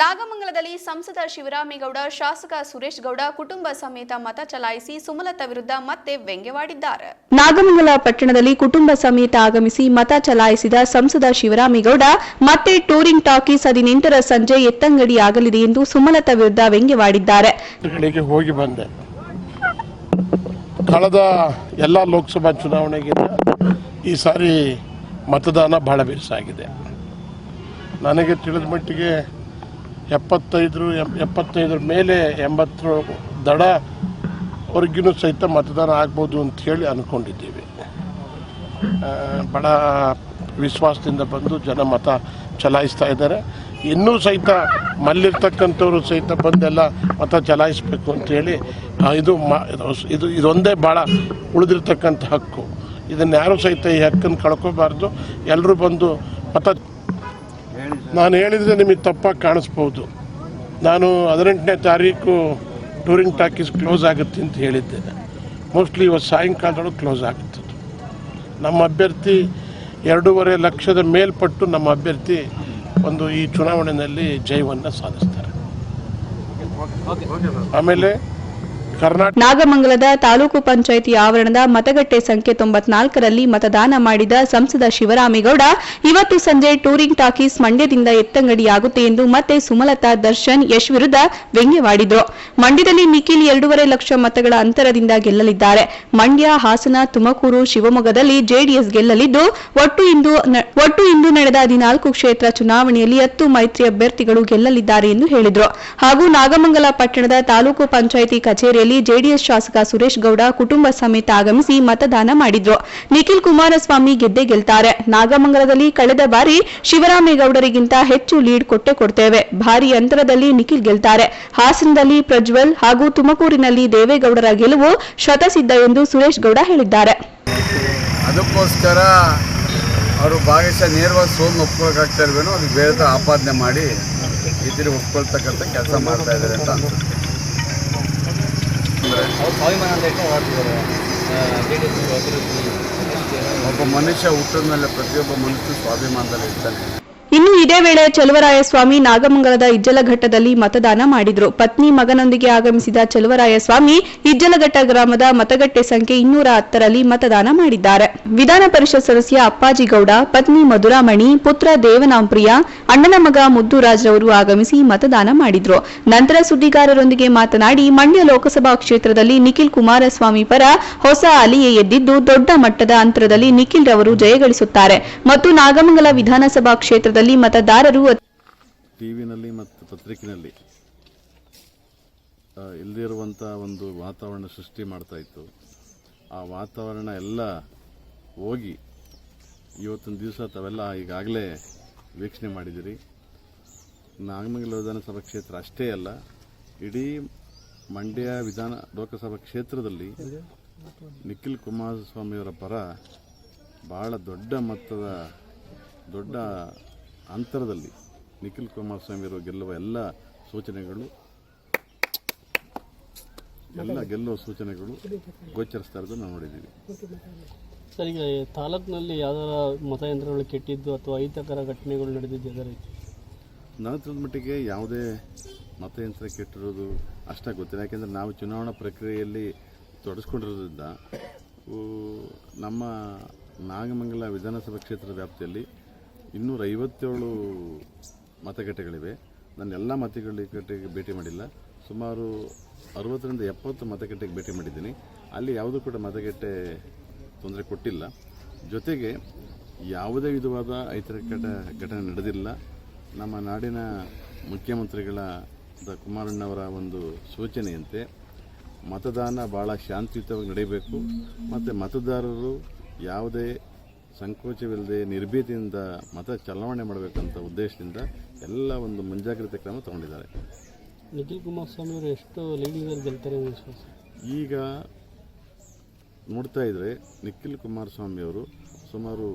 ನಾಗಮಂಗಲದಲ್ಲಿ ಸಂಸದ ಶಿವರಾಮೇಗೌಡ ಶಾಸಕ ಸುರೇಶ್ ಗೌಡ ಕುಟುಂಬ ಸಮೇತ ಮತ ಚಲಾಯಿಸಿ ಸುಮಲತಾ ವಿರುದ್ಧ ಮತ್ತೆ ವ್ಯಂಗ್ಯವಾಡಿದ್ದಾರೆ. ನಾಗಮಂಗಲ ಪಟ್ಟಣದಲ್ಲಿ ಕುಟುಂಬ ಸಮೇತ ಆಗಮಿಸಿ ಮತ ಚಲಾಯಿಸಿದ ಸಂಸದ ಶಿವರಾಮೇಗೌಡ ಮತ್ತೆ ಟೂರಿಂಗ್ ಟಾಕೀಸ್ ಹದಿನೆಂಟರ ಸಂಜೆ ಎತ್ತಂಗಡಿ ಆಗಲಿದೆ ಎಂದು ಸುಮಲತಾ ವಿರುದ್ಧ ವ್ಯಂಗ್ಯವಾಡಿದ್ದಾರೆ. ಹೋಗಿ ಬಂದೆ. ಕಳೆದ ಎಲ್ಲ ಲೋಕಸಭಾ ಚುನಾವಣೆಗೆ ಈ ಸಾರಿ ಮತದಾನ ಬಹಳ ಬಿರುಸಾಗಿದೆ. ನನಗೆ ತಿಳಿದ ಮಟ್ಟಿಗೆ ಎಪ್ಪತ್ತೈದರ ಎಪ್ಪತ್ತೈದರ ಮೇಲೆ ಎಂಬತ್ತರ ದಡ ಅವ್ರಿಗೂ ಸಹಿತ ಮತದಾನ ಆಗ್ಬೋದು ಅಂತ ಹೇಳಿ ಅಂದ್ಕೊಂಡಿದ್ದೀವಿ ಬಡ ವಿಶ್ವಾಸದಿಂದ ಬಂದು ಜನ ಮತ ಚಲಾಯಿಸ್ತಾ ಇದ್ದಾರೆ. ಇನ್ನೂ ಸಹಿತ ಮಲ್ಲಿರ್ತಕ್ಕಂಥವ್ರು ಸಹಿತ ಬಂದೆಲ್ಲ ಮತ ಚಲಾಯಿಸಬೇಕು ಅಂತೇಳಿ ಇದು ಮ, ಇದು, ಇದೊಂದೇ ಭಾಳ ಉಳಿದಿರ್ತಕ್ಕಂಥ ಹಕ್ಕು. ಇದನ್ನು ಯಾರೂ ಸಹಿತ ಈ ಹಕ್ಕನ್ನು ಕಳ್ಕೋಬಾರ್ದು. ಎಲ್ಲರೂ ಬಂದು ಮತ ನಾನು ಹೇಳಿದರೆ ನಿಮಗೆ ತಪ್ಪಾಗಿ ಕಾಣಿಸ್ಬೋದು. ನಾನು ಹದಿನೆಂಟನೇ ತಾರೀಕು ಟೂರಿಂಗ್ ಟಾಕೀಸ್ ಕ್ಲೋಸ್ ಆಗುತ್ತೆ ಅಂತ ಹೇಳಿದ್ದೇನೆ. ಮೋಸ್ಟ್ಲಿ ಇವತ್ತು ಸಾಯಂಕಾಲದೊಳಗೆ ಕ್ಲೋಸ್ ಆಗುತ್ತೆ ನಮ್ಮ ಅಭ್ಯರ್ಥಿ ಎರಡೂವರೆ ಲಕ್ಷದ ಮೇಲ್ಪಟ್ಟು ನಮ್ಮ ಅಭ್ಯರ್ಥಿ ಒಂದು ಈ ಚುನಾವಣೆಯಲ್ಲಿ ಜಯವನ್ನು ಸಾಧಿಸ್ತಾರೆ. ಆಮೇಲೆ ನಾಗಮಂಗಲದ ತಾಲೂಕು ಪಂಚಾಯಿತಿ ಆವರಣದ ಮತಗಟ್ಟೆ ಸಂಖ್ಯೆ ತೊಂಬತ್ನಾಲ್ಕರಲ್ಲಿ ಮತದಾನ ಮಾಡಿದ ಸಂಸದ ಶಿವರಾಮೇಗೌಡ, ಇವತ್ತು ಸಂಜೆ ಟೂರಿಂಗ್ ಟಾಕೀಸ್ ಮಂಡ್ಯದಿಂದ ಎತ್ತಂಗಡಿಯಾಗುತ್ತೆ ಎಂದು ಮತ್ತೆ ಸುಮಲತಾ ದರ್ಶನ್ ಯಶ್ ವಿರುದ್ಧ ವ್ಯಂಗ್ಯವಾಡಿದ್ರು. ಮಂಡ್ಯದಲ್ಲಿ ನಿಖಿಲ್ ಎರಡೂವರೆ ಲಕ್ಷ ಮತಗಳ ಅಂತರದಿಂದ ಗೆಲ್ಲಲಿದ್ದಾರೆ. ಮಂಡ್ಯ, ಹಾಸನ, ತುಮಕೂರು, ಶಿವಮೊಗ್ಗದಲ್ಲಿ ಜೆಡಿಎಸ್ ಗೆಲ್ಲಲಿದ್ದು, ಒಟ್ಟು ಇಂದು ಒಟ್ಟು ಇಂದು ನಡೆದ ಹದಿನಾಲ್ಕು ಕ್ಷೇತ್ರ ಚುನಾವಣೆಯಲ್ಲಿ ಹತ್ತು ಮೈತ್ರಿ ಅಭ್ಯರ್ಥಿಗಳು ಗೆಲ್ಲಲಿದ್ದಾರೆ ಎಂದು ಹೇಳಿದ್ರು. ಹಾಗೂ ನಾಗಮಂಗಲ ಪಟ್ಟಣದ ತಾಲೂಕು ಪಂಚಾಯಿತಿ ಕಚೇರಿಯಲ್ಲಿ ಜೆಡಿಎಸ್ ಶಾಸಕ ಸುರೇಶ್ ಗೌಡ ಕುಟುಂಬ ಸಮೇತ ಆಗಮಿಸಿ ಮತದಾನ ಮಾಡಿದ್ರು. ನಿಖಿಲ್ ಕುಮಾರಸ್ವಾಮಿ ಗೆದ್ದೆ ಗೆಲ್ತಾರೆ. ನಾಗಮಂಗಲದಲ್ಲಿ ಕಳೆದ ಬಾರಿ ಶಿವರಾಮೇಗೌಡರಿಗಿಂತ ಹೆಚ್ಚು ಲೀಡ್ ಕೊಟ್ಟೆ ಕೊಡ್ತೇವೆ. ಭಾರಿ ಅಂತರದಲ್ಲಿ ನಿಖಿಲ್ ಗೆಲ್ತಾರೆ. ಹಾಸನದಲ್ಲಿ ಪ್ರಜ್ವಲ್ ಹಾಗೂ ತುಮಕೂರಿನಲ್ಲಿ ದೇವೇಗೌಡರ ಗೆಲುವು ಶತಸಿದ್ಧ ಎಂದು ಸುರೇಶ್ ಗೌಡ ಹೇಳಿದ್ದಾರೆ. ಅದಕ್ಕೋಸ್ಕರ ಅವರು ಭಾಗಶಃ ನೇರವಾಗಿ ಸೋಲು ಒಪ್ಕೊಳಕಾಗ್ತಾ ಇಲ್ವೇನೋ ಅದು ಬೇರೆ ಆಪಾದನೆ ಮಾಡಿ ಈ ಒಪ್ಕೊಳ್ತಕ್ಕಂಥ ಕೆಲಸ ಮಾಡ್ತಾ ಇದ್ದಾರೆ ಅಂತ ಅಂದ್ರೆ ಸ್ವಾಭಿಮಾನ ಅಂತ ಒಬ್ಬ ಮನುಷ್ಯ ಹುಟ್ಟಿದ ಮೇಲೆ ಪ್ರತಿಯೊಬ್ಬ ಮನುಷ್ಯನು ಸ್ವಾಭಿಮಾನದಲ್ಲಿ ಇರ್ತಾನೆ. ಇನ್ನು ಇದೇ ವೇಳೆ ಚಲುವರಾಯಸ್ವಾಮಿ ನಾಗಮಂಗಲದ ಇಜ್ಜಲಘಟ್ಟದಲ್ಲಿ ಮತದಾನ ಮಾಡಿದ್ರು. ಪತ್ನಿ ಮಗನೊಂದಿಗೆ ಆಗಮಿಸಿದ ಚಲುವರಾಯಸ್ವಾಮಿ ಇಜ್ಜಲಘಟ್ಟ ಗ್ರಾಮದ ಮತಗಟ್ಟೆ ಸಂಖ್ಯೆ ಇನ್ನೂರ ಹತ್ತರಲ್ಲಿ ಮತದಾನ ಮಾಡಿದ್ದಾರೆ. ವಿಧಾನ ಪರಿಷತ್ ಸದಸ್ಯ ಅಪ್ಪಾಜಿಗೌಡ, ಪತ್ನಿ ಮಧುರಾಮಣಿ, ಪುತ್ರ ದೇವನಾಂಪ್ರಿಯ, ಅಣ್ಣನ ಮಗ ಮುದ್ದುರಾಜ್ರವರು ಆಗಮಿಸಿ ಮತದಾನ ಮಾಡಿದ್ರು. ನಂತರ ಸುದ್ದಿಗಾರರೊಂದಿಗೆ ಮಾತನಾಡಿ, ಮಂಡ್ಯ ಲೋಕಸಭಾ ಕ್ಷೇತ್ರದಲ್ಲಿ ನಿಖಿಲ್ ಕುಮಾರಸ್ವಾಮಿ ಪರ ಹೊಸ ಅಲಿಯೇ ಎದ್ದಿದ್ದು ದೊಡ್ಡ ಮಟ್ಟದ ಅಂತರದಲ್ಲಿ ನಿಖಿಲ್ ರವರು ಜಯಗಳಿಸುತ್ತಾರೆ. ಮತ್ತು ನಾಗಮಂಗಲ ವಿಧಾನಸಭಾ ಕ್ಷೇತ್ರದಲ್ಲಿ ಮತದಾರರು ಟಿವಿನಲ್ಲಿ ಮತ್ತು ಪತ್ರಿಕೆಯಲ್ಲಿ ಇಲ್ಲದಿರುವಂಥ ಒಂದು ವಾತಾವರಣ ಸೃಷ್ಟಿ ಮಾಡ್ತಾ ಇತ್ತು. ಆ ವಾತಾವರಣ ಎಲ್ಲ ಹೋಗಿ ಇವತ್ತಿನ ದಿವಸ ತಾವೆಲ್ಲ ಈಗಾಗಲೇ ವೀಕ್ಷಣೆ ಮಾಡಿದಿರಿ ನಾಗಮಂಗಲ ವಿಧಾನಸಭಾ ಕ್ಷೇತ್ರ ಅಷ್ಟೇ ಅಲ್ಲ, ಇಡೀ ಮಂಡ್ಯ ವಿಧಾನ, ಲೋಕಸಭಾ ಕ್ಷೇತ್ರದಲ್ಲಿ ನಿಖಿಲ್ ಕುಮಾರಸ್ವಾಮಿಯವರ ಪರ ಭಾಳ ದೊಡ್ಡ ಮೊತ್ತದ ದೊಡ್ಡ ಅಂತರದಲ್ಲಿ ನಿಖಿಲ್ ಕುಮಾರಸ್ವಾಮಿಯವರು ಗೆಲ್ಲುವ ಎಲ್ಲ ಸೂಚನೆಗಳು ಎಲ್ಲ ಗೆಲ್ಲುವ ಸೂಚನೆಗಳು ಗೋಚರಿಸ್ತಾ ಇರೋದು ನಾವು ನೋಡಿದ್ದೀವಿ. ಸರ್ ಈಗ ತಾಲೂಕಿನಲ್ಲಿ ಯಾವ್ದಾರ ಮತಯಂತ್ರಗಳು ಕೆಟ್ಟಿದ್ದು ಅಥವಾ ಅಹಿತಕರ ಘಟನೆಗಳು ನಡೆದಿದ್ದು ಅದರ ರೀತಿ ನನ್ನ ತಿಳಿದ ಮಟ್ಟಿಗೆ ಯಾವುದೇ ಮತಯಂತ್ರ ಕೆಟ್ಟಿರೋದು ಅಷ್ಟಾಗಿ ಗೊತ್ತಿಲ್ಲ. ಯಾಕೆಂದರೆ ನಾವು ಚುನಾವಣಾ ಪ್ರಕ್ರಿಯೆಯಲ್ಲಿ ತೊಡಸ್ಕೊಂಡಿರೋದ್ರಿಂದ ನಮ್ಮ ನಾಗಮಂಗಲ ವಿಧಾನಸಭಾ ಕ್ಷೇತ್ರದ ವ್ಯಾಪ್ತಿಯಲ್ಲಿ ಇನ್ನೂರ ಐವತ್ತೇಳು ಮತಗಟ್ಟೆಗಳಿವೆ. ನಾನು ಎಲ್ಲ ಮತಗಟ್ಟೆಗೆ ಭೇಟಿ ಮಾಡಿಲ್ಲ. ಸುಮಾರು ಅರವತ್ತರಿಂದ ಎಪ್ಪತ್ತು ಮತಗಟ್ಟೆಗೆ ಭೇಟಿ ಮಾಡಿದ್ದೀನಿ. ಅಲ್ಲಿ ಯಾವುದೂ ಕೂಡ ಮತಗಟ್ಟೆ ತೊಂದರೆ ಕೊಟ್ಟಿಲ್ಲ. ಜೊತೆಗೆ ಯಾವುದೇ ವಿಧವಾದ ಐತಿಹಾಸಿಕ ಘಟನೆ ನಡೆದಿಲ್ಲ. ನಮ್ಮ ನಾಡಿನ ಮುಖ್ಯಮಂತ್ರಿಗಳ ಕುಮಾರಣ್ಣವರ ಒಂದು ಸೂಚನೆಯಂತೆ ಮತದಾನ ಭಾಳ ಶಾಂತಿಯುತವಾಗಿ ನಡೆಯಬೇಕು. ಮತ್ತು ಮತದಾರರು ಯಾವುದೇ ಸಂಕೋಚವಿಲ್ಲದೆ ನಿರ್ಭೀತಿಯಿಂದ ಮತ ಚಲಾವಣೆ ಮಾಡಬೇಕಂತ ಉದ್ದೇಶದಿಂದ ಎಲ್ಲ ಒಂದು ಮುಂಜಾಗ್ರತೆ ಕ್ರಮ ತಗೊಂಡಿದ್ದಾರೆ. ನಿಖಿಲ್ ಕುಮಾರಸ್ವಾಮಿ ಅವರು ಎಷ್ಟು ಲೀಡಿಂಗಲ್ಲಿ ಗೆಲ್ತಾರೆ ವಿಶ್ವಾಸ. ಈಗ ನೋಡ್ತಾ ಇದ್ರೆ ನಿಖಿಲ್ ಕುಮಾರಸ್ವಾಮಿ ಅವರು ಸುಮಾರು